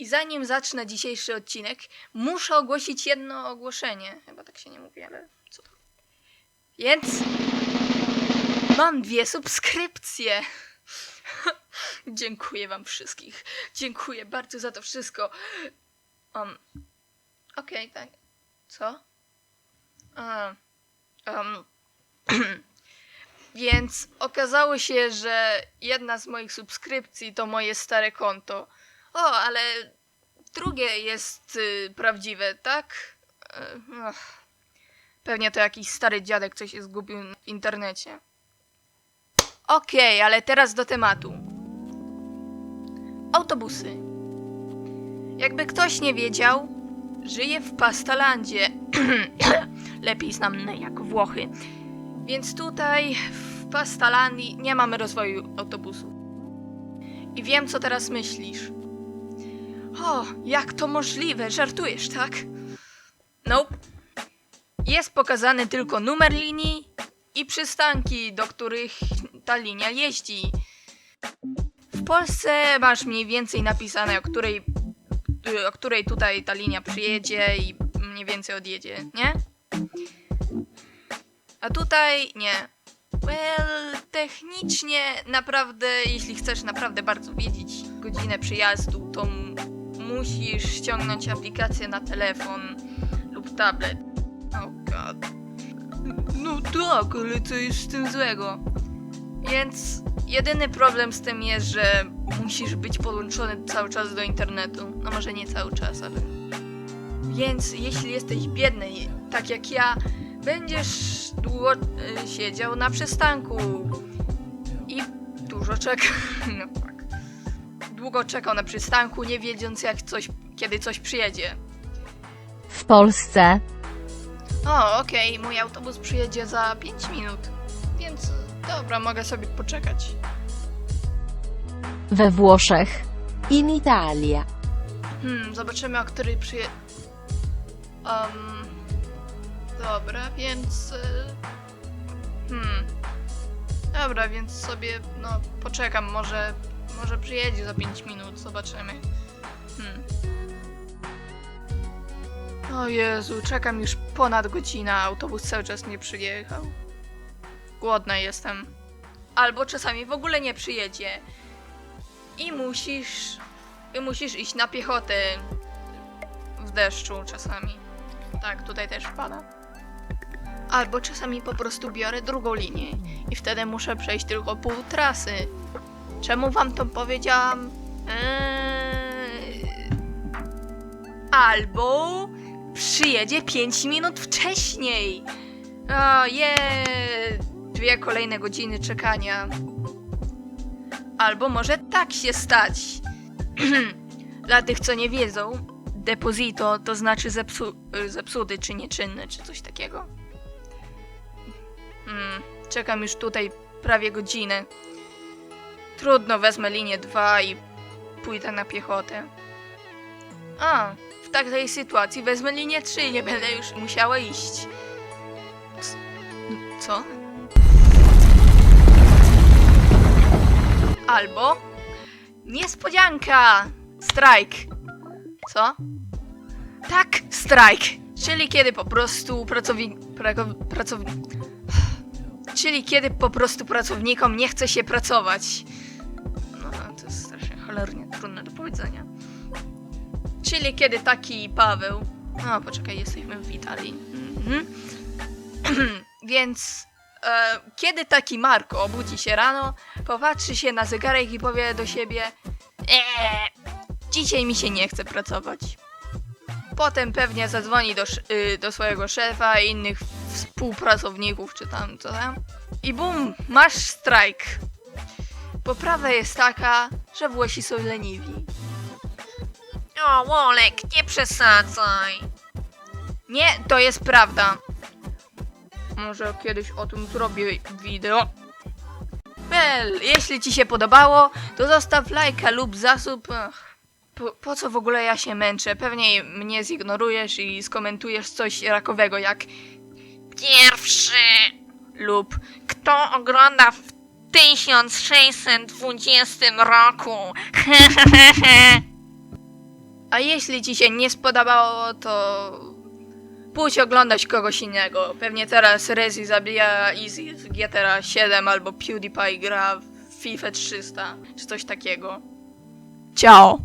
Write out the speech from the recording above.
I zanim zacznę dzisiejszy odcinek, muszę ogłosić jedno ogłoszenie. Chyba tak się nie mówi, ale co? Więc mam dwie subskrypcje. Dziękuję wam wszystkich. Dziękuję bardzo za to wszystko. Um, Okej, tak. Co? A, um, więc okazało się, że jedna z moich subskrypcji to moje stare konto. O, ale drugie jest y, prawdziwe, tak? E. Pewnie to jakiś stary dziadek coś zgubił w internecie. Okej, ale teraz do tematu. Autobusy. Jakby ktoś nie wiedział, żyję w Pastalandzie. Lepiej znane jak Włochy. Więc tutaj w Pastalandii nie mamy rozwoju autobusu. I wiem, co teraz myślisz. O, jak to możliwe? Żartujesz, tak? Nope. Jest pokazany tylko numer linii i przystanki, do których ta linia jeździ. W Polsce masz mniej więcej napisane, o której, y, o której tutaj ta linia przyjedzie i mniej więcej odjedzie, nie? A tutaj nie. Well, technicznie naprawdę, jeśli chcesz naprawdę bardzo wiedzieć godzinę przyjazdu, to musisz ściągnąć aplikację na telefon lub tablet. Oh god. No tak, ale co jest z tym złego? Więc jedyny problem z tym jest, że musisz być podłączony cały czas do internetu. No może nie cały czas, ale... Więc jeśli jesteś biedny, tak jak ja, będziesz długo y, siedział na przystanku i dużo czekał. No. Długo czekał na przystanku, nie wiedząc jak coś, kiedy coś przyjedzie. W Polsce, O, okej, mój autobus przyjedzie za 5 minut. Więc dobra, mogę sobie poczekać. we Włoszech, In Italia. Hmm, zobaczymy, o której przyje... Um, dobra, więc... y, Hmm. Dobra, więc sobie, no, poczekam, może... Może przyjedzie za 5 minut, zobaczymy. Hmm. O Jezu, czekam już ponad godzinę, autobus cały czas nie przyjechał. Głodna jestem. Albo czasami w ogóle nie przyjedzie. I musisz i musisz iść na piechotę w deszczu czasami. Tak, tutaj też pada. Albo czasami po prostu biorę drugą linię i wtedy muszę przejść tylko pół trasy. Czemu wam to powiedziałam? Eee... Albo przyjedzie 5 minut wcześniej. O, je, dwie kolejne godziny czekania. Albo może tak się stać. Dla tych, co nie wiedzą, deposito to znaczy zepsu, zepsuty czy nieczynny, czy coś takiego. Hmm, czekam już tutaj prawie godzinę. Trudno, wezmę linię 2 i pójdę na piechotę. A, w takiej sytuacji wezmę linię 3 i nie będę już musiała iść. C- Co? Albo Niespodzianka! Strajk. Co? Tak, strajk. Czyli kiedy po prostu pracownik... Pracownik... Czyli kiedy po prostu pracownikom nie chce się pracować. To jest strasznie cholernie trudne do powiedzenia. Czyli kiedy taki Paweł... No, poczekaj, jesteśmy w Italii. Mhm. Więc... E, kiedy taki Marko obudzi się rano, popatrzy się na zegarek i powie do siebie Eee, dzisiaj mi się nie chce pracować. Potem pewnie zadzwoni do, y, do swojego szefa i innych współpracowników, czy tam co tam. I bum, masz strajk. Poprawia jest taka, że Włosi są leniwi. O, Wolek, nie przesadzaj. Nie, to jest prawda. Może kiedyś o tym zrobię wideo. Well, jeśli ci się podobało, to zostaw lajka lub zasób. Po, po co w ogóle ja się męczę? Pewnie mnie zignorujesz i skomentujesz coś rakowego jak pierwszy lub kto ogląda w 1620 roku. A jeśli ci się nie spodobało, to pójdź oglądać kogoś innego. Pewnie teraz Rezi zabija Easy w GTA 7 albo PewDiePie gra w FIFA 300 czy coś takiego. Ciao!